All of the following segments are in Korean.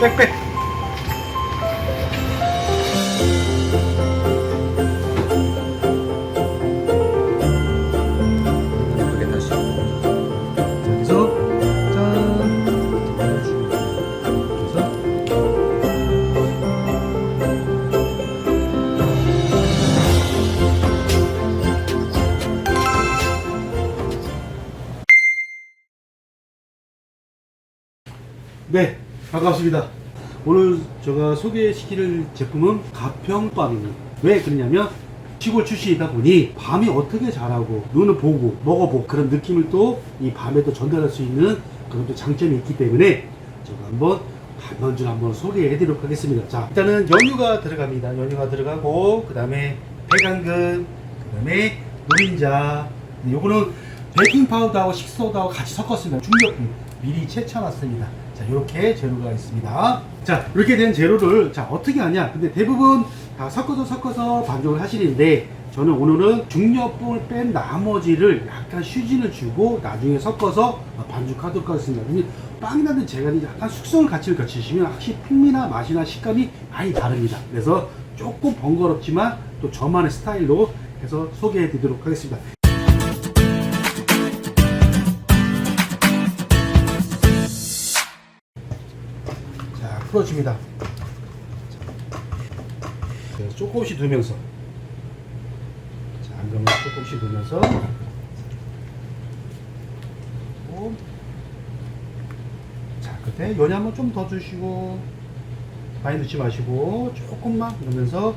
빽빽. 네, 반갑습니다. 오늘 제가 소개시킬 제품은 가평밤입니다. 왜 그러냐면 시골 출신이다 보니 밤이 어떻게 자라고 눈을 보고 먹어보고 그런 느낌을 또 이 밤에도 전달할 수 있는 그런 또 장점이 있기 때문에 제가 한번 단원줄 한번 소개해 드리도록 하겠습니다. 자, 일단은 연유가 들어갑니다. 연유가 들어가고 그 다음에 배당근, 그 다음에 노린자 네, 요거는 베이킹 파우더하고 식소다하고 같이 섞었습니다. 중력분 미리 채쳐놨습니다. 자, 이렇게 재료가 있습니다. 자, 이렇게 된 재료를 자 어떻게 하냐? 근데 대부분 다 섞어서 섞어서 반죽을 하시는데 저는 오늘은 중력분을 뺀 나머지를 약간 휴진을 주고 나중에 섞어서 반죽하도록 하겠습니다. 근데 빵이라는 재간이 약간 숙성을 같이 거치시면 확실히 풍미나 맛이나 식감이 많이 다릅니다. 그래서 조금 번거롭지만 또 저만의 스타일로 해서 소개해 드리도록 하겠습니다. 풀어줍니다. 자, 조금씩 두면서. 자, 안경을 조금씩 두면서. 오. 자, 그때 연이 한번 좀 더 주시고, 많이 넣지 마시고, 조금만 넣으면서.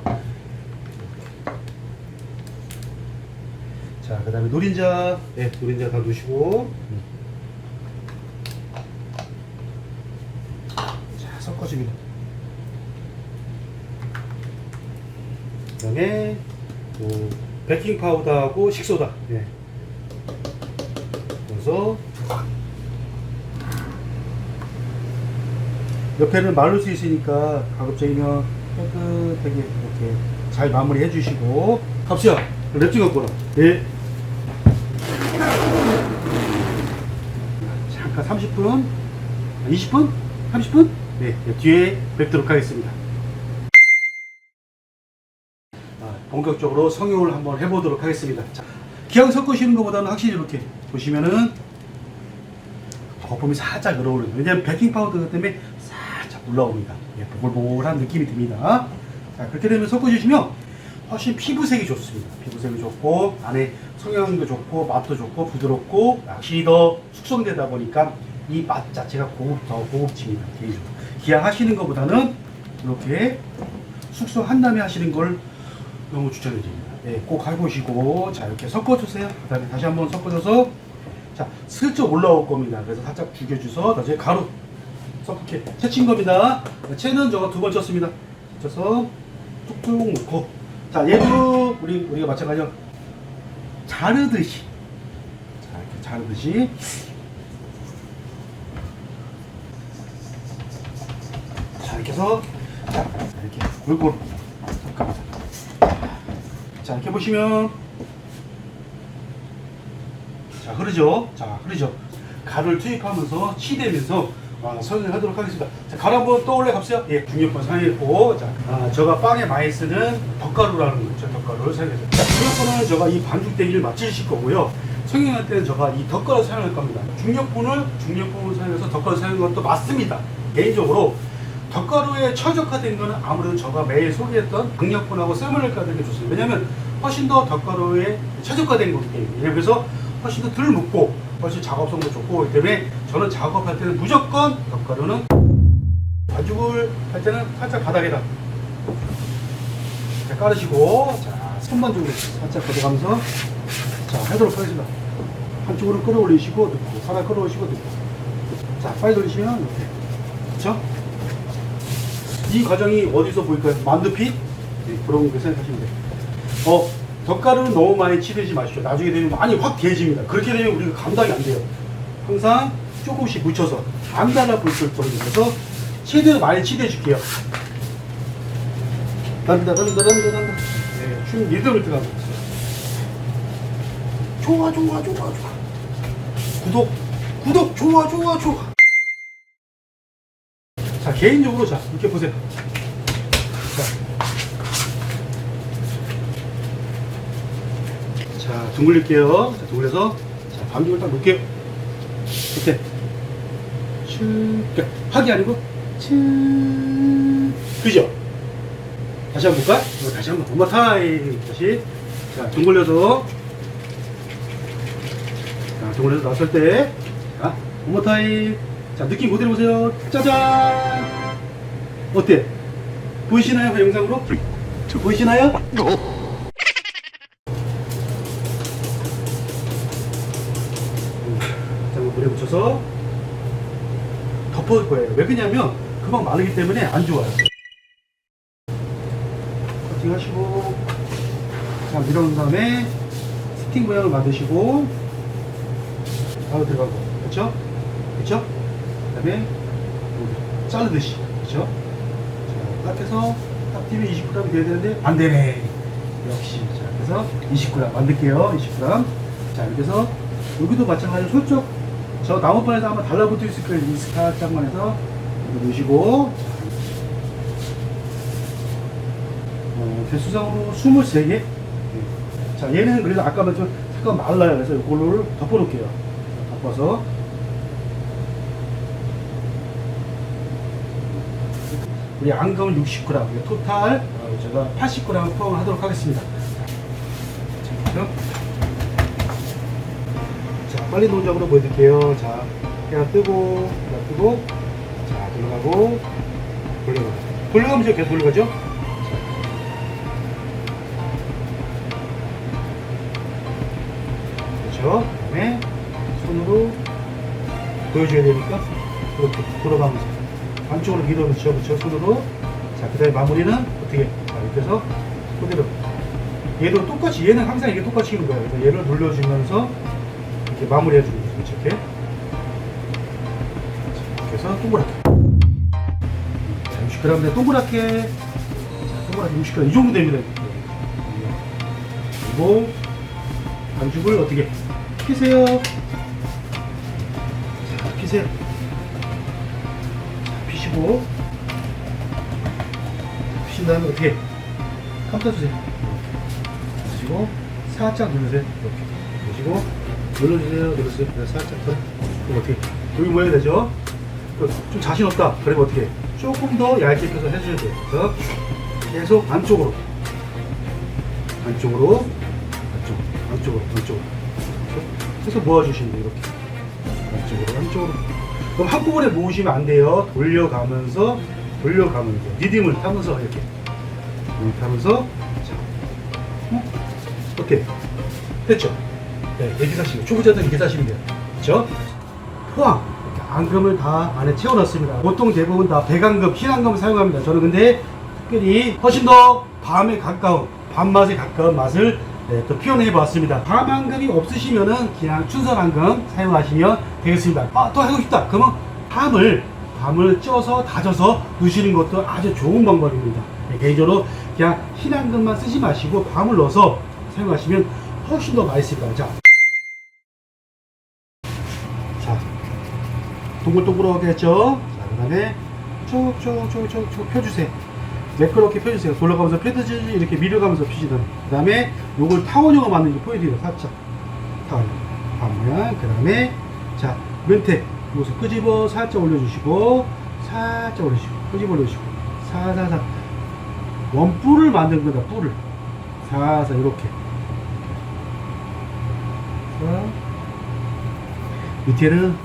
자, 그 다음에 노린자. 네, 노린자 다 넣으시고. 자, 섞어줍니다. 그 다음에 뭐 베이킹 파우더하고 식소다. 예. 그래서 옆에는 마를 수 있으니까 가급적이면 깨끗하게 이렇게 잘 마무리 해 주시고 갑시다. 갖고 라 예. 잠깐 30분, 20분, 30분? 네, 네, 뒤에 뵙도록 하겠습니다. 아, 본격적으로 성형을 한번 해보도록 하겠습니다. 자, 기왕 섞으시는 것보다는 확실히 이렇게 보시면은 거품이 살짝 늘어오는 왜냐면 베이킹 파우더 때문에 살짝 올라옵니다. 예, 보글보글한 느낌이 듭니다. 자, 그렇게 되면 섞어주시면 훨씬 피부색이 좋습니다. 피부색이 좋고 안에 성형도 좋고 맛도 좋고 부드럽고 확실히 더 숙성되다 보니까 이 맛 자체가 고급 더 고급집니다. 개인적으로 기왕 하시는 것보다는 이렇게 숙성한 다음에 하시는 걸 너무 추천해드립니다. 네, 꼭 해보시고 자 이렇게 섞어주세요. 그 다음에 다시 한번 섞어줘서 자 슬쩍 올라올 겁니다. 그래서 살짝 죽여줘서 나중에 가루 섞게 채친 겁니다. 채는 저거 두번 쳤습니다. 쳐서 툭툭 놓고 자 얘도 우리 우리가 마찬가지로 자르듯이 자 이렇게 자르듯이 이렇게 해서 자 이렇게 골고루 섞습니다. 자 이렇게 보시면. 자 흐르죠? 자 흐르죠. 가루를 투입하면서 치대면서 아, 설명을 하도록 하겠습니다. 자 가루 한번 떠올려 갑시다. 예 중력분 사용했고. 자 아, 제가 빵에 많이 쓰는 덧가루라는 거죠 덧가루를 사용해서. 자 중력분은 제가 이 반죽대기를 맞추실 거고요. 성형할 때는 제가 이 덧가루 사용할 겁니다. 중력분을 중력분을 사용해서 덧가루 사용한 것도 맞습니다. 개인적으로 덧가루에 최적화된 거는 아무래도 제가 매일 소개했던 강력분하고 썰물을 까는 게 좋습니다. 왜냐면 훨씬 더 덧가루에 최적화된 거기 때문에. 그래서 훨씬 더 덜 묻고 훨씬 작업성도 좋고 때문에 저는 작업할 때는 무조건 덧가루는 반죽을 할 때는 살짝 바닥에다 자, 깔으시고 자좀 살짝 걷어가면서 자 하도록 하겠습니다. 한쪽으로 끌어올리시고 넣고 하나 끌어올리시고 넣고 자 빨리 돌리시면 이렇게 그렇죠? 이 과정이 어디서 보일까요? 만두피? 네, 그런 거 생각하시면 돼요. 어, 덧가루는 너무 많이 치대지 마시죠. 나중에 되면 많이 확 개집니다. 그렇게 되면 우리가 감당이 안 돼요. 항상 조금씩 묻혀서 안 달라 보일 정도로 해서 최대한 많이 치대해 줄게요. 난다, 난다, 난다, 난다. 네, 춤 리듬을 들어가고 있어요. 좋아, 좋아, 좋아, 좋아. 구독, 구독, 좋아, 좋아, 좋아. 자, 개인적으로 자, 이렇게 보세요. 자, 자 둥글릴게요. 자, 둥글려서, 자, 반죽을 딱 놓을게요. 이렇게. 쭉, 그러니까 하기 아니고, 쭉. 그죠? 다시 한번 볼까? 이거 다시 한번, 엄마 타임. 다시. 자, 둥글려서. 자, 둥글려서 나왔을 때. 자, 엄마 타임. 자, 느낌 그대로 보세요. 짜잔! 어때? 보이시나요? 그 영상으로? 보이시나요? 음, 자, 물에 묻혀서 덮어줄 거예요. 왜 그러냐면 금방 마르기 때문에 안 좋아요. 커팅 하시고 자 밀어놓은 다음에 스틱 모양을 만드시고 바로 들어가고 그렇죠? 그렇죠? 그 다음에 여기 자르듯이 그렇죠? 자, 딱 해서 딱 뛰면 20g이 돼야 되는데 안 되네. 역시 자 그래서 20g 만들게요. 20g. 자 이렇게 해서 여기도 마찬가지로 솔쪽 저 나무판에서 한번 달라붙어 있을 거예요. 이 살짝만 해서 여기 놓으시고 어, 개수상으로 23개. 네. 자 얘는 그래도 아까 말처럼 잠깐 말라요. 그래서 이걸로 덮어놓을게요. 덮어서 우리 앙금은 60g, 토탈 어, 제가 80g 포함을 하도록 하겠습니다. 자, 자, 빨리 동작으로 보여드릴게요. 자, 해가 뜨고, 해가 뜨고, 자, 돌아가고, 돌려가고. 돌려가면서 계속 돌려가죠? 자. 그렇죠? 그 다음에 손으로 보여줘야 되니까, 이렇게 돌아가면서. 안쪽으로 밀어넣죠. 그렇죠? 손으로. 자, 그 다음에 마무리는 어떻게? 자, 해서 그대로. 얘도 똑같이, 얘는 항상 이게 똑같이 하는 거예요. 그래서 얘를 눌러주면서 이렇게 마무리 해주는 거죠. 그렇죠? 이렇게. 해서 동그랗게. 자, 60g인데 동그랗게. 자, 동그랗게 60g. 이 정도 됩니다. 그리고 반죽을 어떻게 피세요. 자, 피세요. 피신 다음에 어떻게 감싸주세요. 그리고 살짝 누르세요. 이렇게. 그리고 눌러주세요. 눌러주세요. 그래서 살짝 더. 그럼 어떻게? 여기 뭐 해야 되죠? 그좀 자신 없다. 그러면 어떻게? 조금 더 얇게 펴서 해줘야 돼요. 그래서 계속. 안쪽으로. 안쪽. 안쪽으로. 안쪽으로. 이렇게 해서 모아주시면 돼요. 이렇게. 안쪽으로. 안쪽으로. 그럼 한꺼번에 모으시면 안 돼요. 돌려가면서, 돌려가면서. 리듬을 타면서 이렇게. 리듬 타면서. 자. 어? 어때? 됐죠? 네, 이렇게 사시면 초보자들은 이렇게 사시면 돼요. 그렇죠? 포항 이렇게 앙금을 다 안에 채워놨습니다. 보통 대부분 다 배강금, 흰앙금을 사용합니다. 저는 근데 특별히 훨씬 더 밤에 가까운 밤맛에 가까운 맛을 네, 또 표현해 보았습니다. 밤앙금이 없으시면은 그냥 춘설앙금 사용하시면 되겠습니다. 아, 또 하고 싶다. 그러면 밤을 밤을 쪄서 다져서 넣으시는 것도 아주 좋은 방법입니다. 네, 개인적으로 그냥 흰앙금만 쓰지 마시고 밤을 넣어서 사용하시면 훨씬 더 맛있을 거예요. 자, 자, 동글동글하게 했죠? 자, 그 다음에 쭉쭉쭉쭉쭉 펴주세요. 매끄럽게 펴주세요. 돌아가면서 펴듯이 이렇게 밀어가면서 펴시다. 그 다음에 요걸 타원형을 만드는 게 포인트예요. 살짝. 타원형. 반면. 그 다음에, 자, 멘테. 여기서 끄집어 살짝 올려주시고, 살짝 올려주시고, 끄집어 올려주시고, 사사사. 원뿔을 만든 거다, 뿔을. 사사, 이렇게. 자, 밑에는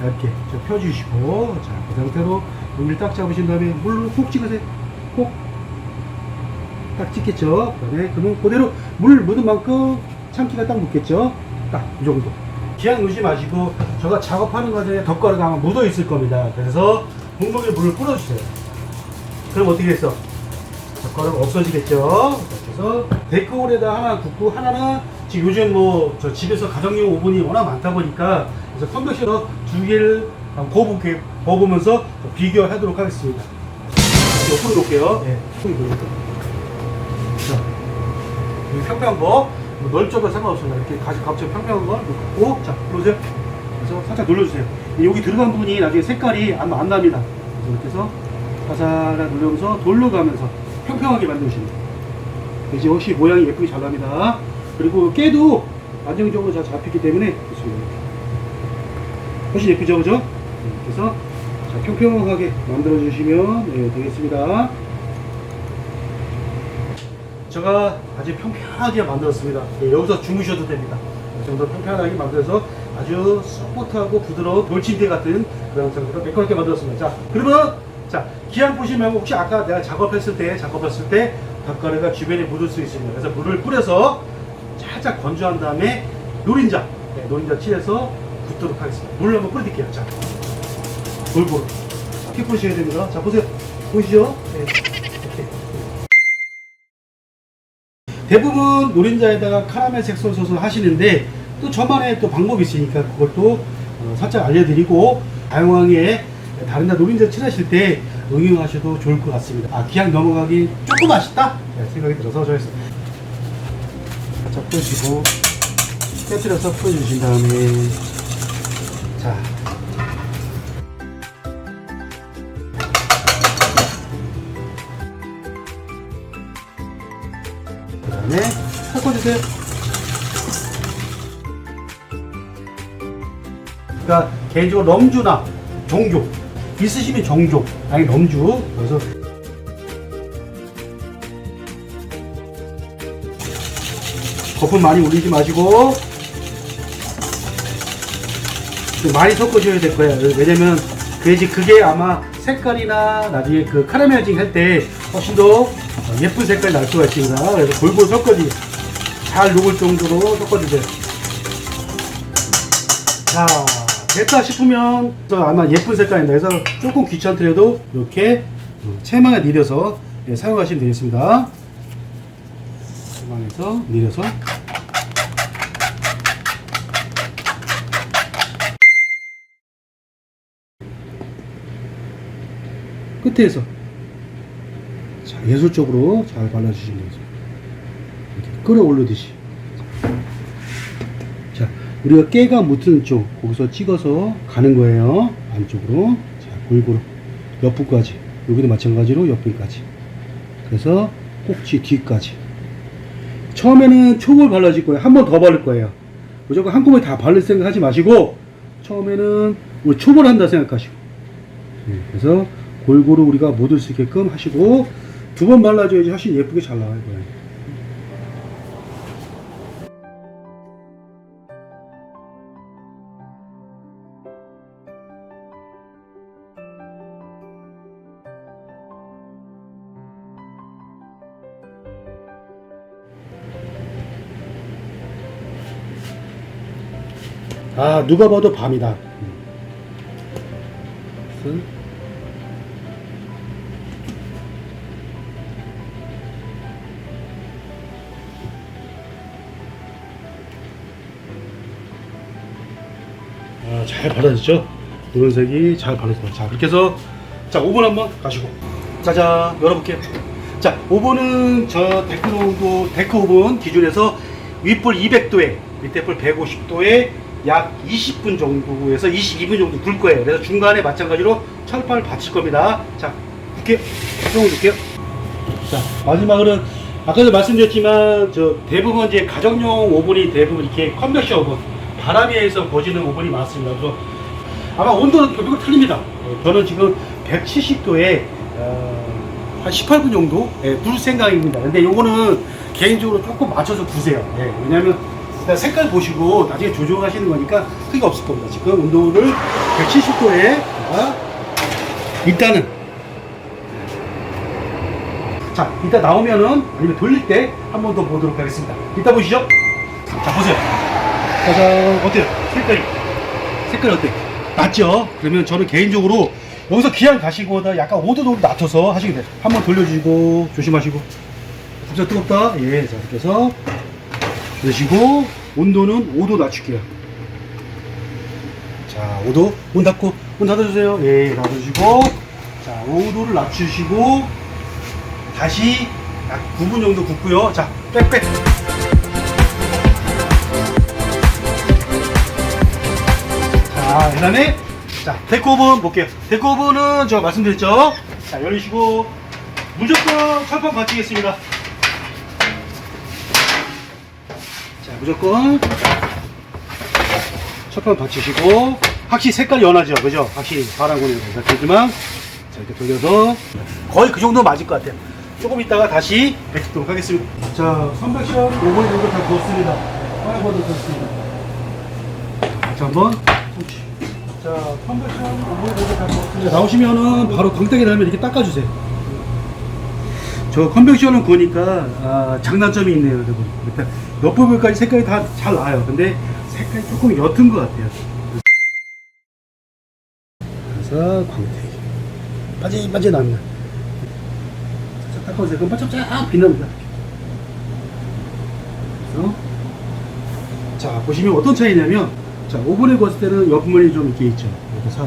좀 펴주시고 자그 상태로 여기를 딱 잡으신 다음에 물로 콕 찍으세요. 콕 딱 찍겠죠? 그 다음에 그러면 그대로 물 묻은 만큼 참기가 딱 묻겠죠? 딱 이 정도. 기한 넣지 마시고 제가 작업하는 과정에 덧가루가 아마 묻어 있을 겁니다. 그래서 분명히 물을 뿌려주세요. 그럼 어떻게 됐어 젓가락 없어지겠죠. 그래서 데크홀에다 하나 굽고 하나는 지금 요즘 뭐 저 집에서 가정용 오븐이 워낙 많다 보니까 그래서 컨벡션으로 두 개를 거부, 거부면서 비교하도록 하겠습니다. 옆으로 놓을게요. 예, 손이 보이죠? 자, 평평한 거, 뭐 넓적은 상관없습니다. 이렇게 가지 각종 평평한 거 놓고, 자, 눌러주세요. 그래서 살짝 눌러주세요. 여기 들어간 부분이 나중에 색깔이 안, 안 납니다. 그래서 이렇게 해서 살살 눌러면서 돌려가면서 평평하게 만드시면 돼요. 이제 역시 모양이 예쁘게 잘 납니다. 그리고 깨도 안정적으로 잘 잡히기 때문에 좋습니다. 훨씬 예쁘죠, 그죠? 네, 그래서 자, 평평하게 만들어주시면 네, 되겠습니다. 제가 아주 평평하게 만들었습니다. 네, 여기서 주무셔도 됩니다. 이 정도 평평하게 만들어서 아주 소프트하고 부드러운 돌침대 같은 그런 상태로 매끄럽게 만들었습니다. 자, 그러면 자 기한 보시면 혹시 아까 내가 작업했을 때 작업했을 때 닭가루가 주변에 묻을 수 있습니다. 그래서 물을 뿌려서 살짝 건조한 다음에 노린자, 네, 노린자 칠해서 붓도록 하겠습니다. 물을 한번 뿌려드릴게요. 자, 골고루 이렇게 뿌리셔야 됩니다. 자, 보세요. 보이시죠? 네. 대부분 노린자에다가 카라멜 색소 소스 하시는데 또 저만의 또 방법이 있으니까 그것도 어, 살짝 알려드리고 다양하게 다른 데 노린자 칠하실 때 응용하셔도 좋을 것 같습니다. 아 기왕 넘어가기 조금 아쉽다 네, 생각이 들어서 저에서 살짝 뿌시고 깨뜨려서 풀어주신 다음에 자 그 다음에 섞어주세요. 그러니까 개인적으로 럼주나 종교 있으시면 종교 아니 럼주 그래서 거품 많이 올리지 마시고 좀 많이 섞어줘야 될 거예요. 왜냐면 그래야지 그게 아마 색깔이나 나중에 그 카라멜징 할 때 훨씬 더 예쁜 색깔이 날 수가 있습니다. 그래서 골고루 섞어주세요. 잘 녹을 정도로 섞어주세요. 자, 됐다 싶으면 또 아마 예쁜 색깔이 나서 조금 귀찮더라도 이렇게 체망에 내려서 예, 사용하시면 되겠습니다. 체망에서 내려서 끝에서 자, 예술적으로 잘 발라주시면 되죠. 이렇게 끌어올리듯이. 자, 우리가 깨가 묻은 쪽, 거기서 찍어서 가는 거예요. 안쪽으로. 자, 골고루. 옆부까지. 여기도 마찬가지로 옆부까지. 그래서 꼭지 뒤까지. 처음에는 촉을 발라줄 거예요. 한 번 더 바를 거예요. 무조건 한꺼번에 다 바를 생각 하지 마시고, 처음에는 우리 촉을 한다 생각하시고. 네, 그래서 골고루 우리가 못올수 있게끔 하시고 두 번 발라줘야지 훨씬 예쁘게 잘 나와요. 아 누가 봐도 밤이다. 음. 아, 잘 발라졌죠? 노란색이 잘 발라졌어요. 자, 이렇게 해서 자, 5분 한번 가시고. 짜잔, 열어볼게요. 자, 5분은 저 데크 온도, 데크 오븐 기준에서 윗불 200도에, 밑에 불 150도에 약 20분 정도에서 22분 정도 굴 거예요. 그래서 중간에 마찬가지로 철판을 받칠 겁니다. 자, 굵게, 조금 줄게요. 자, 마지막으로는 아까도 말씀드렸지만 저 대부분 이제 가정용 오븐이 대부분 이렇게 컨벡션 오븐 바람에 의해서 거지는 오븐이 많습니다. 그래서 아마 온도는 결국 틀립니다. 어, 저는 지금 170도에 어, 한 18분 정도 예, 굴 생각입니다. 근데 요거는 개인적으로 조금 맞춰서 구세요. 예, 왜냐면 일단 색깔 보시고 나중에 조정하시는 거니까 크게 없을 겁니다. 지금 온도를 170도에 일단은 자, 이따 나오면은 아니면 돌릴 때 한 번 더 보도록 하겠습니다. 이따 보시죠. 자, 보세요. 짜잔, 어때요? 색깔이. 색깔 어때? 맞죠? 그러면 저는 개인적으로 여기서 기한 가시고 다 약간 5도 정도 낮춰서 하시게 돼요. 한번 돌려주시고, 조심하시고. 진짜 뜨겁다. 예, 자, 이렇게 해서 넣으시고, 온도는 5도 낮출게요. 자, 5도. 문 닫고, 문 닫아주세요. 예, 닫아주시고, 자, 5도를 낮추시고, 다시 약 9분 정도 굽고요. 자, 빽빽. 자, 그 다음에, 자, 데코오븐 볼게요. 데코오븐은 제가 말씀드렸죠? 자, 열리시고, 무조건 철판 받치겠습니다. 무조건 철판 받치시고, 확실히 색깔이 연하죠? 그죠? 확실히 파란고는 되지만, 자, 이렇게 돌려서, 거의 그 정도 맞을 것 같아요. 조금 있다가 다시 뵙도록 하겠습니다. 자, 300샷 5분 정도 다 구웠습니다. 파란고도 구웠습니다. 자, 한번 자, 컨벡션 오븐에서 다 구웠습니다. 나오시면은 바로 광택에 달면 이렇게 닦아주세요. 저 컨벡션은 구우니까 아, 장단점이 있네요, 여러분. 일단 옆부분까지 색깔이 다 잘 나요. 근데 색깔이 조금 옅은 것 같아요. 그래서 광택. 빠지 빠지 납니다. 자, 닦아주세요. 그럼 바짝바짝 빛납니다. 그래서 자 보시면 어떤 차이냐면 자 오븐에 구웠을 때는 옆면이 좀 이렇게 있죠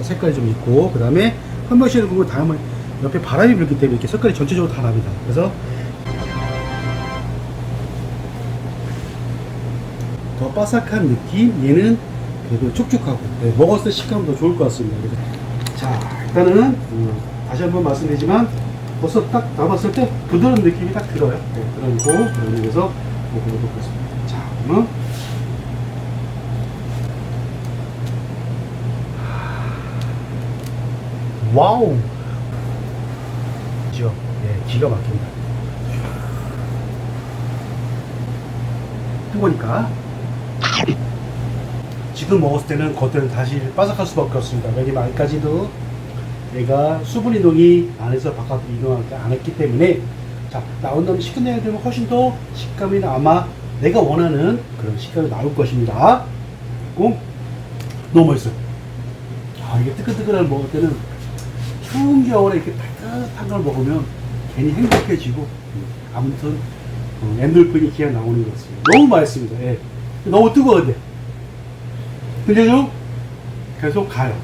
색깔이 좀 있고 그 다음에 컨버션을 보면 다음에 옆에 바람이 불기 때문에 이렇게 색깔이 전체적으로 다 납니다. 그래서 더 바삭한 느낌 얘는 그래도 촉촉하고 네, 먹었을 때 식감도 더 좋을 것 같습니다. 자 일단은 음, 다시 한번 말씀드리지만 벌써 딱 남았을 때 부드러운 느낌이 딱 들어요. 네, 그러고 그러면서 먹어보도록 하겠습니다. 자 그러면 와우. 그죠? 예, 기가 막힙니다. 뜨거우니까. 지금 먹었을 때는 겉에는 다시 바삭할 수밖에 없습니다. 왜냐면 아직까지도 얘가 수분 이동이 안에서 바깥으로 이동하지 않았기 때문에 자, 나온 다음에 식혀내야 되면 훨씬 더 식감이 아마 내가 원하는 그런 식감이 나올 것입니다. 꼭 너무 맛있어요. 아, 이게 뜨끈뜨끈한 먹을 때는 추운 겨울에 이렇게 따뜻한 걸 먹으면 괜히 행복해지고 음, 아무튼 어, 엔돌핀이 기가 나오는 것 같습니다. 너무 맛있습니다. 예. 너무 뜨거운데 근데 좀 계속 가요.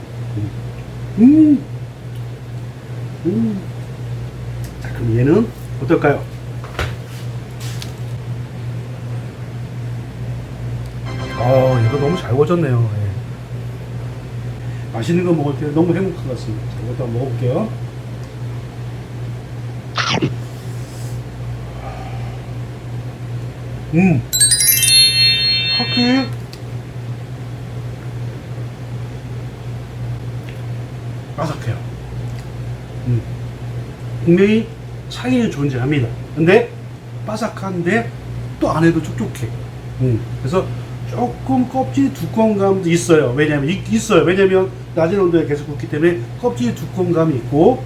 음. 음. 자 그럼 얘는 어떨까요? 아 이거 너무 잘 구워졌네요. 예. 맛있는 거 먹을 때 너무 행복한 것 같습니다. 자, 이것도 한번 먹어볼게요. 음, 확실히 바삭해요. 음, 분명히 차이는 존재합니다. 근데 바삭한데 또 안에도 촉촉해. 음, 그래서 조금 껍질 두꺼운 감도 있어요. 왜냐면 이- 있어요. 왜냐면 낮은 온도에 계속 굽기 때문에 껍질 두꺼운 감이 있고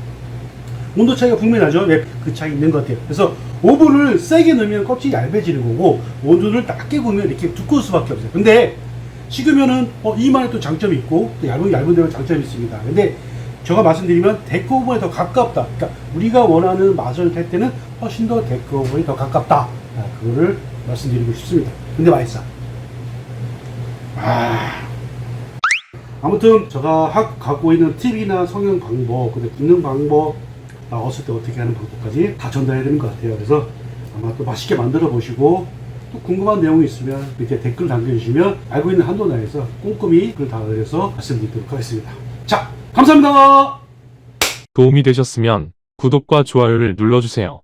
온도 차이가 분명히 나죠. 네, 그 차이 있는 것 같아요. 그래서 오븐을 세게 넣으면 껍질이 얇아지는 거고 온도를 낮게 구우면 이렇게 두꺼울 수밖에 없어요. 근데 식으면은 어, 이만의 또 장점이 있고 또 얇은 얇은 데로 장점이 있습니다. 근데 제가 말씀드리면 데크 오븐에 더 가깝다. 그러니까 우리가 원하는 맛을 할 때는 훨씬 더 데크 오븐이 더 가깝다. 아, 그거를 말씀드리고 싶습니다. 근데 맛있어. 아. 아무튼 제가 하- 갖고 있는 팁이나 성형 방법, 근데 굽는 방법, 나왔을 때 어떻게 하는 방법까지 다 전달해야 되는 것 같아요. 그래서 아마 또 맛있게 만들어 보시고 또 궁금한 내용이 있으면 밑에 댓글 남겨주시면 알고 있는 한도 내에서 꼼꼼히 글 다을해서 말씀드리도록 하겠습니다. 자, 감사합니다. 도움이 되셨으면 구독과 좋아요를 눌러주세요.